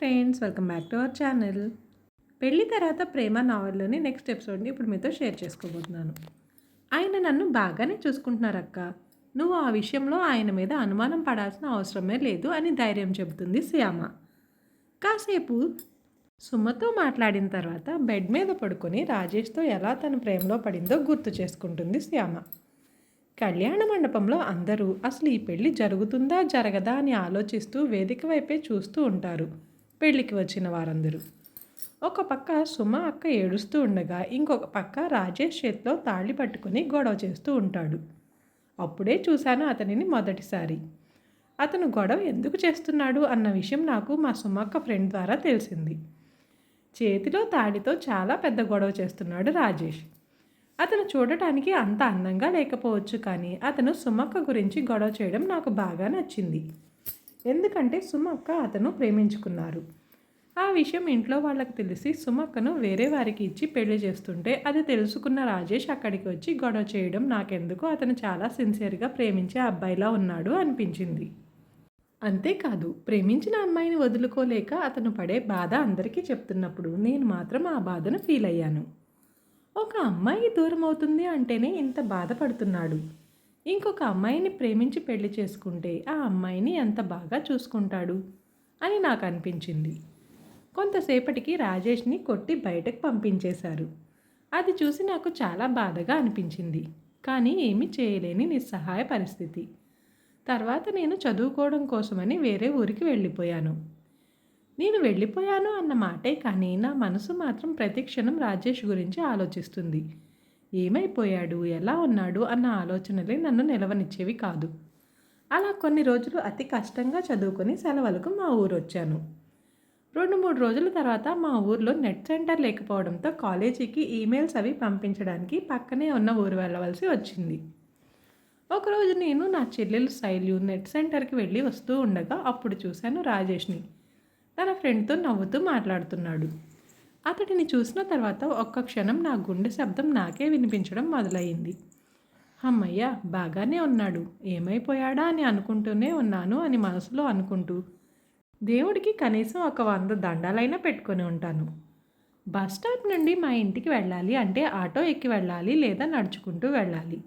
Friends welcome back to our channel. పెళ్ళి తర్వాత ప్రేమ నావల్లోని next ఎపిసోడ్ని ఇప్పుడు మీతో షేర్ చేసుకోబోతున్నాను. ఆయన నన్ను బాగానే చూసుకుంటున్నారక్క. నువ్వు ఆ విషయంలో ఆయన మీద అనుమానం పడాల్సిన అవసరమే లేదు అని ధైర్యం చెబుతుంది శ్యామ. కాసేపు సుమతో మాట్లాడిన తర్వాత బెడ్ మీద పడుకొని రాజేష్తో ఎలా తన ప్రేమలో పడిందో గుర్తు చేసుకుంటుంది శ్యామ. కళ్యాణ మండపంలో అందరూ అసలు ఈ పెళ్ళి జరుగుతుందా జరగదా అని ఆలోచిస్తూ వేదిక వైపే చూస్తూ ఉంటారు. పెళ్ళికి వచ్చిన వారందరూ. ఒక పక్క సుమ అక్క ఏడుస్తూ ఉండగా ఇంకొక పక్క రాజేష్ చేతిలో తాళి పట్టుకుని గొడవ చేస్తూ ఉంటాడు. అప్పుడే చూశాను అతనిని మొదటిసారి. అతను గొడవ ఎందుకు చేస్తున్నాడు అన్న విషయం నాకు మా సుమక్క ఫ్రెండ్ ద్వారా తెలిసింది. చేతిలో తాడితో చాలా పెద్ద గొడవ చేస్తున్నాడు రాజేష్. అతను చూడటానికి అంత అందంగా లేకపోవచ్చు కానీ అతను సుమక్క గురించి గొడవ చేయడం నాకు బాగా నచ్చింది. ఎందుకంటే సుమక్క అతను ప్రేమించుకున్నారు. ఆ విషయం ఇంట్లో వాళ్ళకి తెలిసి సుమక్కను వేరే వారికి ఇచ్చి పెళ్ళి చేస్తుంటే అది తెలుసుకున్న రాజేష్ అక్కడికి వచ్చి గొడవ చేయడం నాకెందుకు అతను చాలా సిన్సియర్గా ప్రేమించే అబ్బాయిలా ఉన్నాడు అనిపించింది. అంతేకాదు ప్రేమించిన అమ్మాయిని వదులుకోలేక అతను పడే బాధ అందరికీ చెప్తున్నప్పుడు నేను మాత్రం ఆ బాధను ఫీల్ అయ్యాను. ఒక అమ్మాయి దూరం అవుతుంది అంటేనే ఇంత బాధపడుతున్నాడు. ఇంకొక అమ్మాయిని ప్రేమించి పెళ్ళి చేసుకుంటే ఆ అమ్మాయిని ఎంత బాగా చూసుకుంటాడు? అని నాకు అనిపించింది కొంతసేపటికి రాజేష్ని కొట్టి బయటకు పంపించేశారు. అది చూసి నాకు చాలా బాధగా అనిపించింది. కానీ ఏమీ చేయలేని నిస్సహాయ పరిస్థితి. తర్వాత నేను చదువుకోవడం కోసమని వేరే ఊరికి వెళ్ళిపోయాను. నేను వెళ్ళిపోయాను అన్న మాటే కానీ నా మనసు మాత్రం ప్రతిక్షణం రాజేష్ గురించి ఆలోచిస్తుంది. ఏమైపోయాడు? ఎలా ఉన్నాడు? అన్న ఆలోచనలే నన్ను నిలవనిచ్చేవి కాదు. అలా కొన్ని రోజులు అతి కష్టంగా చదువుకొని సెలవులకు మా ఊరు వచ్చాను రెండు మూడు రోజుల తర్వాత మా ఊర్లో నెట్ సెంటర్ లేకపోవడంతో కాలేజీకి ఈమెయిల్స్ అవి పంపించడానికి పక్కనే ఉన్న ఊరు వెళ్ళవలసి వచ్చింది. ఒకరోజు నేను నా చెల్లెలు శైలు నెట్ సెంటర్కి వెళ్ళి వస్తూ ఉండగా అప్పుడు చూశాను రాజేష్ని. తన ఫ్రెండ్తో నవ్వుతూ మాట్లాడుతున్నాడు. అతడిని చూసిన తర్వాత ఒక్క క్షణం నా గుండె శబ్దం నాకే వినిపించడం మొదలయ్యింది. అమ్మయ్య బాగానే ఉన్నాడు. ఏమైపోయాడా అని అనుకుంటూనే ఉన్నాను అని మనసులో అనుకుంటూ. దేవుడికి కనీసం ఒక వంద దండాలైనా పెట్టుకొని ఉంటాను. బస్ స్టాప్ నుండి మా ఇంటికి వెళ్ళాలి అంటే ఆటో ఎక్కి వెళ్ళాలి లేదా నడుచుకుంటూ వెళ్ళాలి.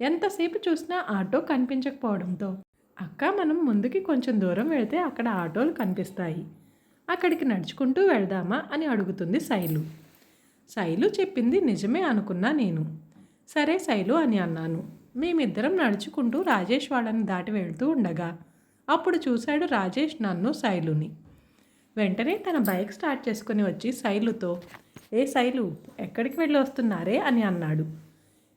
ఎంతసేపు చూసినా ఆటో కనిపించకపోవడంతో. అక్క మనం ముందుకి కొంచెం దూరం వెళితే అక్కడ ఆటోలు కనిపిస్తాయి. అక్కడికి నడుచుకుంటూ వెళ్దామా అని అడుగుతుంది శైలు. శైలు చెప్పింది నిజమే అనుకున్నా నేను. సరే శైలు అని అన్నాను. మేమిద్దరం నడుచుకుంటూ రాజేష్ వాళ్ళని దాటి వెళ్తూ ఉండగా అప్పుడు చూశాడు రాజేష్ నన్ను శైలుని. వెంటనే తన బైక్ స్టార్ట్ చేసుకుని వచ్చి శైలుతో ఏ శైలు ఎక్కడికి వెళ్ళి వస్తున్నారే? అని అన్నాడు.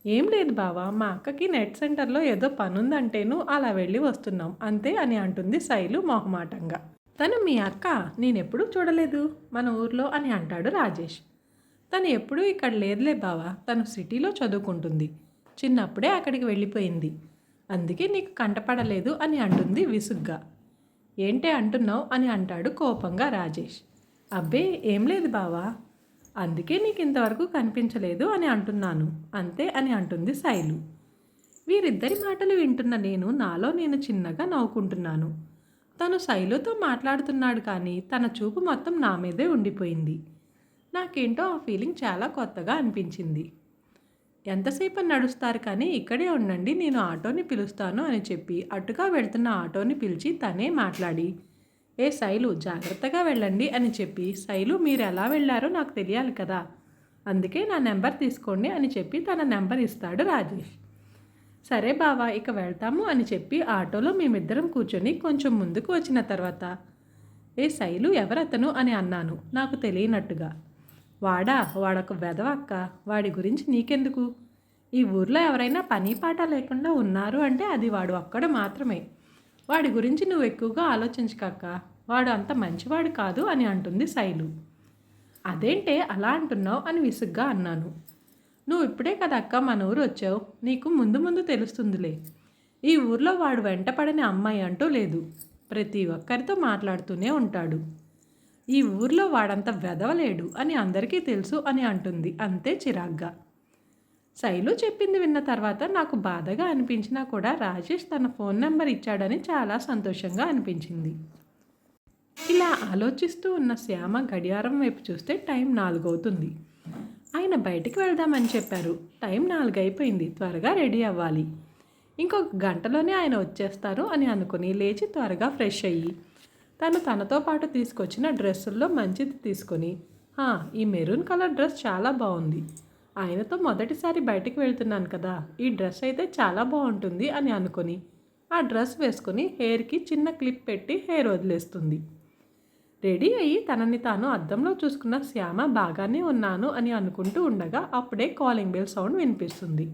ఏం లేదు బావా మా అక్కకి నెట్ సెంటర్లో ఏదో పనుందంటేను అలా వెళ్ళి వస్తున్నాం అంతే అని అంటుంది శైలు మొహమాటంగా. తను మీ అక్క నేనెప్పుడూ చూడలేదు మన ఊర్లో అని అంటాడు రాజేష్. తను ఎప్పుడూ ఇక్కడ లేదులే బావా తను సిటీలో చదువుకుంటుంది. చిన్నప్పుడే అక్కడికి వెళ్ళిపోయింది. అందుకే నీకు కంటపడలేదు అని అంటుంది విసుగ్గా. ఏంటే అంటున్నావు అని అంటాడు కోపంగా రాజేష్. అబ్బే ఏం లేదు బావా. అందుకే నీకు ఇంతవరకు కనిపించలేదు అని అంటున్నాను అంతే అని అంటుంది శైలు. వీరిద్దరి మాటలు వింటున్న నేను నాలో నేను చిన్నగా నవ్వుకుంటున్నాను. తను శైలుతో మాట్లాడుతున్నాడు కానీ తన చూపు మొత్తం నా మీదే ఉండిపోయింది. నాకేంటో ఆ ఫీలింగ్ చాలా కొత్తగా అనిపించింది. ఎంతసేపు నడుస్తారు కానీ ఇక్కడే ఉండండి నేను ఆటోని పిలుస్తాను అని చెప్పి అటుగా వెళ్తున్న ఆటోని పిలిచి తనే మాట్లాడి ఏ శైలు జాగ్రత్తగా వెళ్ళండి అని చెప్పి శైలు మీరు ఎలా వెళ్ళారో నాకు తెలియాలి కదా అందుకే నా నెంబర్ తీసుకోండి అని చెప్పి తన నెంబర్ ఇస్తాడు రాజేష్. సరే బావా ఇక వెళ్తాము అని చెప్పి ఆటోలో మేమిద్దరం కూర్చొని కొంచెం ముందుకు వచ్చిన తర్వాత ఏ శైలు ఎవరతను అని అన్నాను నాకు తెలియనట్టుగా. వాడా వాడొక వెదవక్క వాడి గురించి నీకెందుకు? ఈ ఊర్లో ఎవరైనా పని పాట లేకుండా ఉన్నారు అంటే అది వాడు అక్కడ మాత్రమే. వాడి గురించి నువ్వు ఎక్కువగా ఆలోచించకక్క వాడు అంత మంచివాడు కాదు అని అంటుంది శైలు. అదేంటే అలా అంటున్నావు అని విసుగ్గా అన్నాను. నువ్వు ఇప్పుడే కదా అక్క మన ఊరు వచ్చావు. నీకు ముందు ముందు తెలుస్తుందిలే. ఈ ఊర్లో వాడు వెంటపడని అమ్మాయి అంటూ లేదు. ప్రతి ఒక్కరితో మాట్లాడుతూనే ఉంటాడు. ఈ ఊర్లో వాడంత వెదవలేడు అని అందరికీ తెలుసు అని అంటుంది. అంతే చిరాగ్గా. శైలు చెప్పింది విన్న తర్వాత నాకు బాధగా అనిపించినా కూడా రాజేష్ తన ఫోన్ నెంబర్ ఇచ్చాడని చాలా సంతోషంగా అనిపించింది. ఇలా ఆలోచిస్తూ ఉన్న శ్యామ గడియారం వైపు చూస్తే టైం నాలుగవుతుంది. ఆయన బయటికి వెళ్దామని చెప్పారు. టైం నాలుగు అయిపోయింది త్వరగా రెడీ అవ్వాలి. ఇంకొక గంటలోనే ఆయన వచ్చేస్తారు అని అనుకుని లేచి త్వరగా ఫ్రెష్ అయ్యి తను తనతో పాటు తీసుకొచ్చిన డ్రెస్సుల్లో మంచిది తీసుకొని ఈ మెరూన్ కలర్ డ్రెస్ చాలా బాగుంది. ఆయనతో మొదటిసారి బయటికి వెళ్తున్నాను కదా ఈ డ్రెస్ అయితే చాలా బాగుంటుంది అని అనుకొని ఆ డ్రెస్ వేసుకొని హెయిర్కి చిన్న క్లిప్ పెట్టి హెయిర్ వదిలేస్తుంది. రెడీ అయ్యి తనని తాను అద్దంలో చూసుకున్న శ్యామ బాగానే ఉన్నాను అని అనుకుంటూ ఉండగా అప్పుడే కాలింగ్ బెల్ సౌండ్ వినిపిస్తుంది.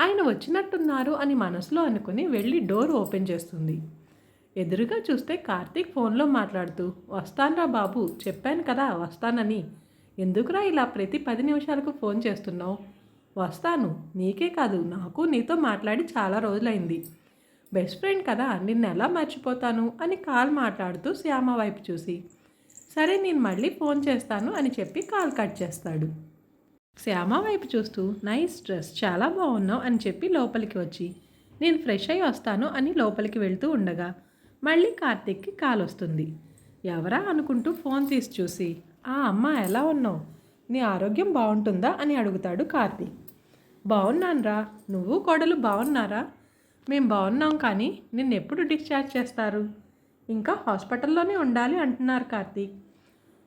ఆయన వచ్చినట్టున్నారు అని మనసులో అనుకుని వెళ్ళి డోర్ ఓపెన్ చేస్తుంది. ఎదురుగా చూస్తే కార్తీక్ ఫోన్లో మాట్లాడుతూ వస్తానురా బాబు చెప్పాను కదా వస్తానని. ఎందుకురా ఇలా ప్రతి పది నిమిషాలకు ఫోన్ చేస్తున్నావు? వస్తాను నీకే కాదు నాకు నీతో మాట్లాడి చాలా రోజులైంది. బెస్ట్ ఫ్రెండ్ కదా నిన్ను ఎలా మర్చిపోతాను? అని కాల్ మాట్లాడుతూ శ్యామ వైపు చూసి సరే నేను మళ్ళీ ఫోన్ చేస్తాను అని చెప్పి కాల్ కట్ చేస్తాడు. శ్యామ వైపు చూస్తూ నైస్ డ్రెస్ చాలా బాగున్నావు అని చెప్పి లోపలికి వచ్చి నేను ఫ్రెష్ అయి వస్తాను అని లోపలికి వెళ్తూ ఉండగా మళ్ళీ కార్తిక్కి కాల్ వస్తుంది. ఎవరా అనుకుంటూ ఫోన్ తీసి చూసి ఆ అమ్మ ఎలా ఉన్నావు? నీ ఆరోగ్యం బాగుంటుందా? అని అడుగుతాడు కార్తీక్. బాగున్నానురా. నువ్వు కోడలు బాగున్నారా? మేము బాగున్నాం కానీ నిన్ను ఎప్పుడు డిశ్చార్జ్ చేస్తారు? ఇంకా హాస్పిటల్లోనే ఉండాలి అంటున్నారు కార్తీక్.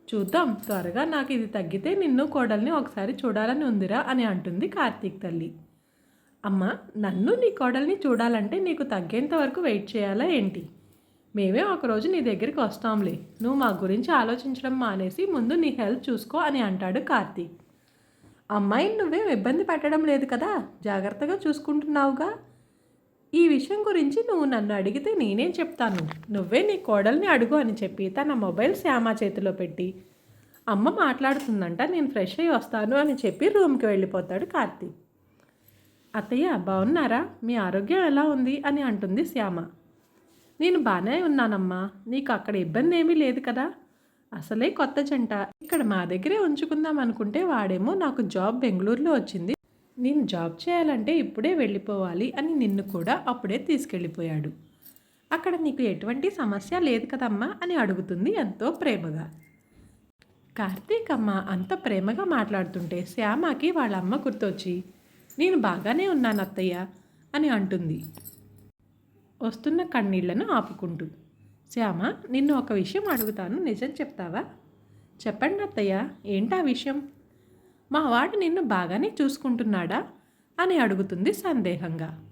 చూద్దాం త్వరగా నాకు ఇది తగ్గితే నిన్ను కోడల్ని ఒకసారి చూడాలని ఉందిరా అని అంటుంది కార్తీక్ తల్లి. అమ్మ నన్ను నీ కోడల్ని చూడాలంటే నీకు తగ్గేంత వరకు వెయిట్ చేయాలా ఏంటి? మేమే ఒకరోజు నీ దగ్గరికి వస్తాంలే. నువ్వు మా గురించి ఆలోచించడం మానేసి ముందు నీ హెల్త్ చూసుకో అని అంటాడు కార్తీక్. అమ్మాయిని నువ్వేం ఇబ్బంది పెట్టడం లేదు కదా? జాగ్రత్తగా చూసుకుంటున్నావుగా? ఈ విషయం గురించి నువ్వు నన్ను అడిగితే నేనేం చెప్తాను? నువ్వే నీ కోడల్ని అడుగు అని చెప్పి తన మొబైల్ శ్యామ చేతిలో పెట్టి అమ్మ మాట్లాడుతుందంట నేను ఫ్రెష్ అయ్యి వస్తాను అని చెప్పి రూమ్కి వెళ్ళిపోతాడు కార్తీక్ అత్తయ్య బాగున్నారా మీ ఆరోగ్యం ఎలా ఉంది? అని అంటుంది శ్యామ. నేను బాగానే ఉన్నానమ్మా. నీకు అక్కడ ఇబ్బంది ఏమీ లేదు కదా? అసలే కొత్త జంట. ఇక్కడ మా దగ్గరే ఉంచుకుందాం అనుకుంటే వాడేమో నాకు జాబ్ బెంగళూరులో వచ్చింది. నేను జాబ్ చేయాలంటే ఇప్పుడే వెళ్ళిపోవాలి అని నిన్ను కూడా అప్పుడే తీసుకెళ్ళిపోయాడు. అక్కడ నీకు ఎటువంటి సమస్య లేదు కదమ్మా అని అడుగుతుంది ఎంతో ప్రేమగా. కార్తీక్ అమ్మ అంత ప్రేమగా మాట్లాడుతుంటే శ్యామకి వాళ్ళ అమ్మ గుర్తొచ్చి నేను బాగానే ఉన్నాను అత్తయ్య అని అంటుంది. వస్తున్న కన్నీళ్ళను ఆపుకుంటూ శ్యామ నిన్ను ఒక విషయం అడుగుతాను. నిజం చెప్తావా? చెప్పండి అత్తయ్య ఏంటా విషయం? మా వాడు నిన్ను బాగానే చూసుకుంటున్నాడా? అని అడుగుతుంది సందేహంగా.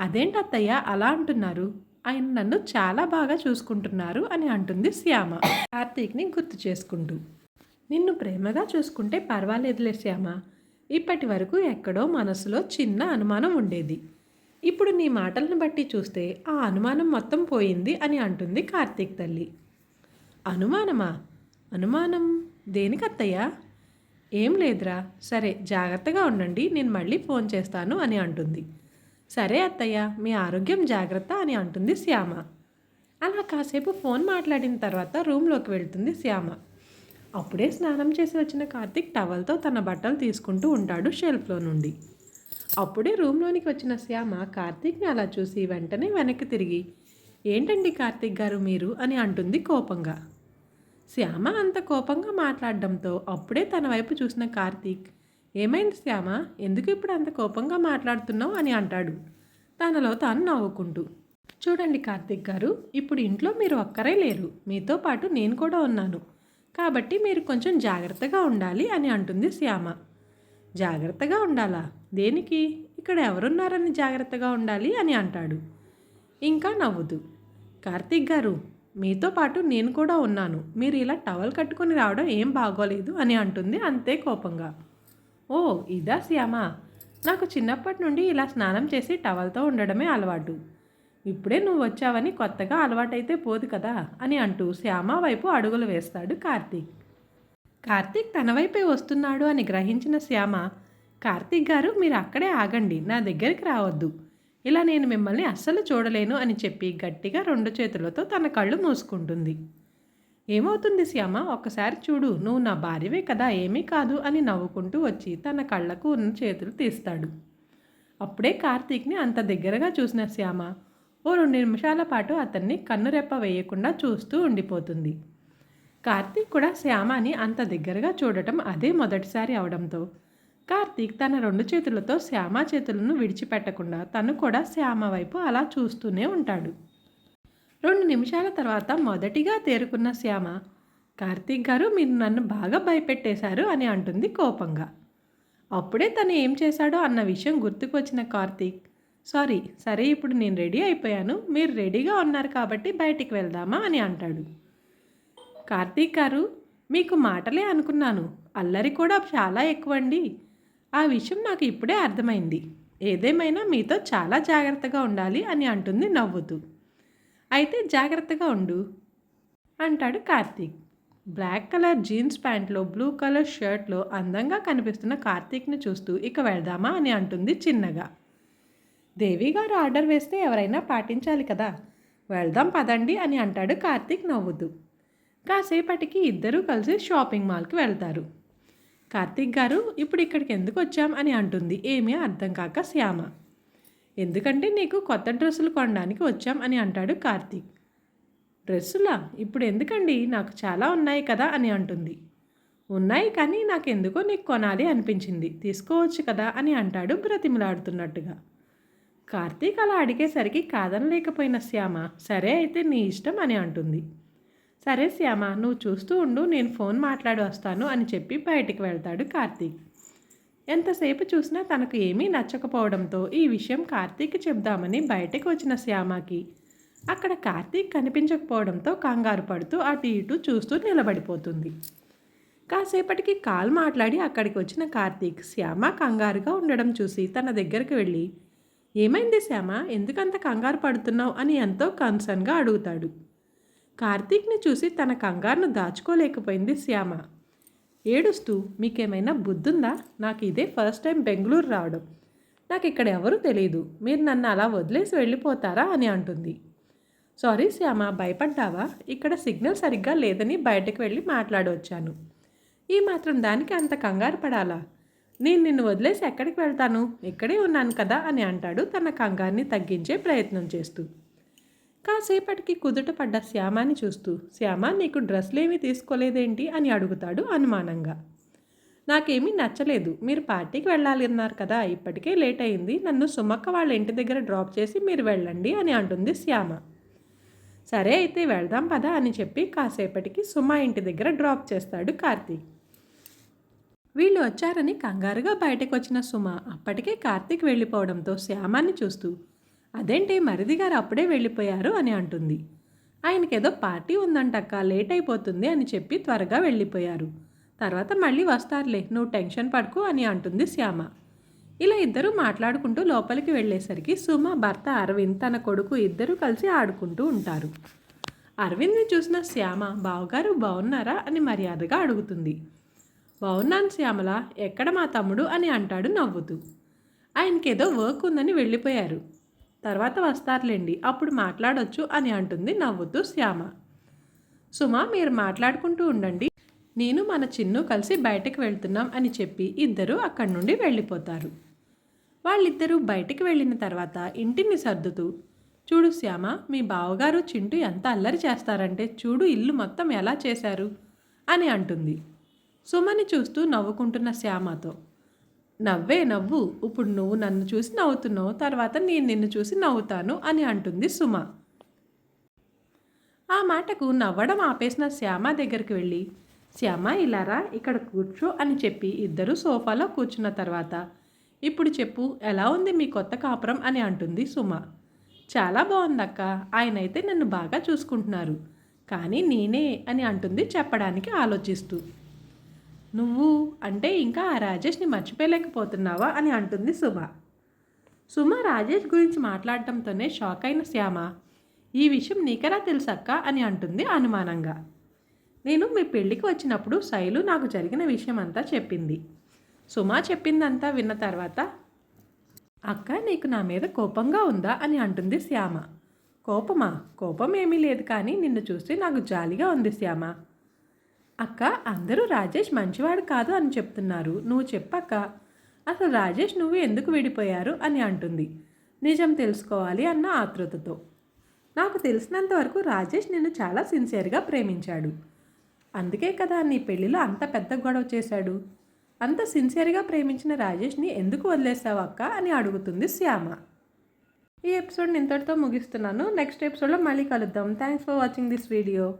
అదేంటత్తయ్య అలా అంటున్నారు? ఆయన నన్ను చాలా బాగా చూసుకుంటున్నారు అని అంటుంది శ్యామ. కార్తీక్ని గుర్తు చేసుకుంటూ. నిన్ను ప్రేమగా చూసుకుంటే పర్వాలేదులే శ్యామ. ఇప్పటి వరకు ఎక్కడో మనసులో చిన్న అనుమానం ఉండేది. ఇప్పుడు నీ మాటలను బట్టి చూస్తే ఆ అనుమానం మొత్తం పోయింది అని అంటుంది కార్తీక్ తల్లి. అనుమానమా? అనుమానం దేనికత్తయ్యా? ఏం లేదురా. సరే జాగ్రత్తగా ఉండండి నేను మళ్ళీ ఫోన్ చేస్తాను అని అంటుంది. సరే అత్తయ్య మీ ఆరోగ్యం జాగ్రత్త అని అంటుంది శ్యామ. అలా కాసేపు ఫోన్ మాట్లాడిన తర్వాత రూమ్లోకి వెళ్తుంది శ్యామ. అప్పుడే స్నానం చేసి వచ్చిన కార్తీక్ టవల్తో తన బట్టలు తీసుకుంటూ ఉంటాడు షెల్ఫ్లో నుండి. అప్పుడే రూమ్లోనికి వచ్చిన శ్యామ కార్తీక్ని అలా చూసి వెంటనే వెనక్కి తిరిగి ఏంటండి కార్తీక్ గారు మీరు? అని అంటుంది కోపంగా. శ్యామ అంత కోపంగా మాట్లాడడంతో అప్పుడే తన వైపు చూసిన కార్తీక్ ఏమైంది శ్యామ? ఎందుకు ఇప్పుడు అంత కోపంగా మాట్లాడుతున్నావు? అని అంటాడు. తనలో తాను నవ్వుకుంటూ చూడండి కార్తీక్ గారు ఇప్పుడు ఇంట్లో మీరు ఒక్కరే లేరు. మీతో పాటు నేను కూడా ఉన్నాను. కాబట్టి మీరు కొంచెం జాగ్రత్తగా ఉండాలి అని అంటుంది శ్యామ. జాగ్రత్తగా ఉండాలా? దేనికి? ఇక్కడ ఎవరున్నారని జాగ్రత్తగా ఉండాలి అని అంటాడు. ఇంకా నవ్వుతూ కార్తీక్ గారు మీతో పాటు నేను కూడా ఉన్నాను. మీరు ఇలా టవల్ కట్టుకొని రావడం ఏం బాగోలేదు అని అంటుంది అంతే కోపంగా. ఓ ఇదా శ్యామ. నాకు చిన్నప్పటి నుండి ఇలా స్నానం చేసి టవల్తో ఉండడమే అలవాటు. ఇప్పుడే నువ్వు వచ్చావని కొత్తగా అలవాటైతే పోదు కదా అని అంటూ శ్యామ వైపు అడుగులు వేస్తాడు కార్తీక్. కార్తీక్ తన వైపే వస్తున్నాడు అని గ్రహించిన శ్యామ కార్తీక్ గారు మీరు అక్కడే ఆగండి నా దగ్గరికి రావద్దు. ఇలా నేను మిమ్మల్ని అస్సలు చూడలేను అని చెప్పి గట్టిగా రెండు చేతులతో తన కళ్ళు మూసుకుంటుంది. ఏమవుతుంది శ్యామ? ఒక్కసారి చూడు నువ్వు నా భార్యవే కదా ఏమీ కాదు అని నవ్వుకుంటూ వచ్చి తన కళ్ళకు ఉన్న చేతులు తీస్తాడు. అప్పుడే కార్తీక్ని అంత దగ్గరగా చూసిన శ్యామ ఓ రెండు నిమిషాల పాటు అతన్ని కన్నురెప్ప వేయకుండా చూస్తూ ఉండిపోతుంది. కార్తీక్ కూడా శ్యామని అంత దగ్గరగా చూడటం అదే మొదటిసారి అవడంతో కార్తీక్ తన రెండు చేతులతో శ్యామ చేతులను విడిచిపెట్టకుండా తను కూడా శ్యామ వైపు అలా చూస్తూనే ఉంటాడు. రెండు నిమిషాల తర్వాత మొదటిగా తేరుకున్న శ్యామ కార్తీక్ గారు మీరు నన్ను బాగా భయపెట్టేశారు అని అంటుంది కోపంగా. అప్పుడే తను ఏం చేశాడో అన్న విషయం గుర్తుకొచ్చిన కార్తీక్ సారీ సరే ఇప్పుడు నేను రెడీ అయిపోయాను. మీరు రెడీగా ఉన్నారు కాబట్టి బయటికి వెళ్దామా అని అంటాడు. కార్తీక్ గారు మీకు మాటలే అనుకున్నాను. అల్లరి కూడా చాలా ఎక్కువ అండి ఆ విషయం నాకు ఇప్పుడే అర్థమైంది. ఏదేమైనా మీతో చాలా జాగ్రత్తగా ఉండాలి అని అంటుంది నవ్వుతూ. అయితే జాగ్రత్తగా ఉండు అంటాడు కార్తీక్. బ్లాక్ కలర్ జీన్స్ ప్యాంట్లో బ్లూ కలర్ షర్ట్లో అందంగా కనిపిస్తున్న కార్తీక్ని చూస్తూ ఇక వెళ్దామా అని అంటుంది చిన్నగా. దేవి గారు ఆర్డర్ వేస్తే ఎవరైనా పాటించాలి కదా. వెళ్దాం పదండి అని అంటాడు కార్తీక్ నవ్వుతూ. కాసేపటికి ఇద్దరూ కలిసి షాపింగ్ మాల్కి వెళ్తారు. కార్తీక్ గారు ఇప్పుడు ఇక్కడికి ఎందుకు వచ్చాం? అని అంటుంది. ఏమీ అర్థం కాక శ్యామ. ఎందుకంటే నీకు కొత్త డ్రెస్సులు కొనడానికి వచ్చాం అని అంటాడు కార్తీక్. డ్రెస్సులా? ఇప్పుడు ఎందుకండి? నాకు చాలా ఉన్నాయి కదా అని అంటుంది. ఉన్నాయి కానీ నాకు ఎందుకో నీకు కొనాలి అనిపించింది. తీసుకోవచ్చు కదా అని అంటాడు బ్రతిమలాడుతున్నట్టుగా. కార్తీక్ అలా అడిగేసరికి కాదనలేకపోయిన శ్యామ సరే అయితే నీ ఇష్టం అని అంటుంది. సరే శ్యామ నువ్వు చూస్తూ ఉండు నేను ఫోన్ మాట్లాడి వస్తాను అని చెప్పి బయటికి వెళ్తాడు కార్తీక్. ఎంతసేపు చూసినా తనకు ఏమీ నచ్చకపోవడంతో ఈ విషయం కార్తీక్కి చెప్దామని బయటకు వచ్చిన శ్యామకి. అక్కడ కార్తీక్ కనిపించకపోవడంతో కంగారు పడుతూ అటు ఇటు చూస్తూ నిలబడిపోతుంది. కాసేపటికి కాల్ మాట్లాడి అక్కడికి వచ్చిన కార్తీక్ శ్యామ కంగారుగా ఉండడం చూసి తన దగ్గరికి వెళ్ళి ఏమైంది శ్యామ? ఎందుకంత కంగారు పడుతున్నావు? అని ఎంతో కన్సర్న్గా అడుగుతాడు. కార్తీక్ని చూసి తన కంగారును దాచుకోలేకపోయింది శ్యామ. ఏడుస్తూ మీకేమైనా బుద్ధుందా? నాకు ఇదే ఫస్ట్ టైం బెంగళూరు రావడం. నాకు ఇక్కడ ఎవరూ తెలియదు మీరు నన్ను అలా వదిలేసి వెళ్ళిపోతారా? అని అంటుంది. సారీ శ్యామ భయపడ్డావా? ఇక్కడ సిగ్నల్ సరిగ్గా లేదని బయటకు వెళ్ళి మాట్లాడవచ్చాను ఈ మాత్రం దానికి అంత కంగారు పడాలా? నేను నిన్ను వదిలేసి ఎక్కడికి వెళ్తాను? ఇక్కడే ఉన్నాను కదా? అని అంటాడు తన కంగారుని తగ్గించే ప్రయత్నం చేస్తూ. కాసేపటికి కుదుట పడ్డ శ్యామాని చూస్తూ శ్యామ నీకు డ్రెస్లేమీ తీసుకోలేదేంటి? అని అడుగుతాడు అనుమానంగా. నాకేమీ నచ్చలేదు. మీరు పార్టీకి వెళ్ళాలి అన్నారు కదా ఇప్పటికే లేట్ అయింది నన్ను సుమక్క వాళ్ళ ఇంటి దగ్గర డ్రాప్ చేసి మీరు వెళ్ళండి అని అంటుంది శ్యామ. సరే అయితే వెళ్దాం పదా అని చెప్పి కాసేపటికి సుమ ఇంటి దగ్గర డ్రాప్ చేస్తాడు కార్తీక్ వీళ్ళు వచ్చారని కంగారుగా బయటకు వచ్చిన సుమ అప్పటికే కార్తీక్ వెళ్ళిపోవడంతో శ్యామాన్ని చూస్తూ అదేంటి మరిది గారు అప్పుడే వెళ్ళిపోయారు అని అంటుంది. ఆయనకేదో పార్టీ ఉందంటక్క లేట్ అయిపోతుంది అని చెప్పి త్వరగా వెళ్ళిపోయారు. తర్వాత మళ్ళీ వస్తారులే నువ్వు టెన్షన్ పడుకు అని అంటుంది శ్యామ. ఇలా ఇద్దరూ మాట్లాడుకుంటూ లోపలికి వెళ్ళేసరికి సుమ భర్త అరవింద్ తన కొడుకు ఇద్దరూ కలిసి ఆడుకుంటూ ఉంటారు. అరవింద్ని చూసిన శ్యామ బావగారు బాగున్నారా అని మర్యాదగా అడుగుతుంది. బాగున్నాను శ్యామల ఎక్కడ మా తమ్ముడు? అని అంటాడు నవ్వుతూ. ఆయనకేదో వర్క్ ఉందని వెళ్ళిపోయారు. తర్వాత వస్తారులేండి అప్పుడు మాట్లాడొచ్చు అని అంటుంది నవ్వుతూ శ్యామ. సుమ మీరు మాట్లాడుకుంటూ ఉండండి నేను మన చిన్ను కలిసి బయటకు వెళ్తున్నాం అని చెప్పి ఇద్దరూ అక్కడి నుండి వెళ్ళిపోతారు. వాళ్ళిద్దరూ బయటికి వెళ్ళిన తర్వాత ఇంటిని సర్దుతూ చూడు శ్యామ మీ బావగారు చింటూ ఎంత అల్లరి చేస్తారంటే చూడు ఇల్లు మొత్తం ఎలా చేశారు అని అంటుంది. సుమని చూస్తూ నవ్వుకుంటున్న శ్యామతో నవ్వే నవ్వు. ఇప్పుడు నువ్వు నన్ను చూసి నవ్వుతున్నావు తర్వాత నేను నిన్ను చూసి నవ్వుతాను అని అంటుంది సుమ. ఆ మాటకు నవ్వడం ఆపేసిన శ్యామ దగ్గరికి వెళ్ళి శ్యామ ఇలారా ఇక్కడ కూర్చో అని చెప్పి ఇద్దరు సోఫాలో కూర్చున్న తర్వాత ఇప్పుడు చెప్పు ఎలా ఉంది మీ కొత్త కాపురం అని అంటుంది సుమ. చాలా బాగుందక్క ఆయన అయితే నన్ను బాగా చూసుకుంటున్నారు కానీ నేనే అని అంటుంది చెప్పడానికి ఆలోచిస్తూ. నువ్వు అంటే ఇంకా ఆ రాజేష్ని మర్చిపోలేకపోతున్నావా అని అంటుంది సుమ. సుమ రాజేష్ గురించి మాట్లాడటంతోనే షాక్ అయిన శ్యామ. ఈ విషయం నీకరా తెలుసక్క అని అంటుంది అనుమానంగా. నేను మీ పెళ్ళికి వచ్చినప్పుడు శైలు నాకు జరిగిన విషయం అంతా చెప్పింది. సుమ చెప్పిందంతా విన్న తర్వాత అక్క నీకు నా మీద కోపంగా ఉందా? అని అంటుంది శ్యామ. కోపమా? కోపం ఏమీ లేదు కానీ నిన్ను చూస్తే నాకు జాలిగా ఉంది శ్యామ. అక్క అందరూ రాజేష్ మంచివాడు కాదు అని చెప్తున్నారు. నువ్వు చెప్పక్క. అసలు రాజేష్ నువ్వు ఎందుకు విడిపోయారు అని అంటుంది. నిజం తెలుసుకోవాలి అన్న ఆతృతతో. నాకు తెలిసినంత వరకు రాజేష్ నిన్ను చాలా సిన్సియర్గా ప్రేమించాడు. అందుకే కదా నీ పెళ్ళిలో అంత పెద్ద గొడవ చేశాడు. అంత సిన్సియర్గా ప్రేమించిన రాజేష్ని ఎందుకు వదిలేసావు అక్క అని అడుగుతుంది శ్యామ. ఈ ఎపిసోడ్ ఇంతటితో ముగిస్తున్నాను. నెక్స్ట్ ఎపిసోడ్లో మళ్ళీ కలుద్దాం. Thanks for watching this video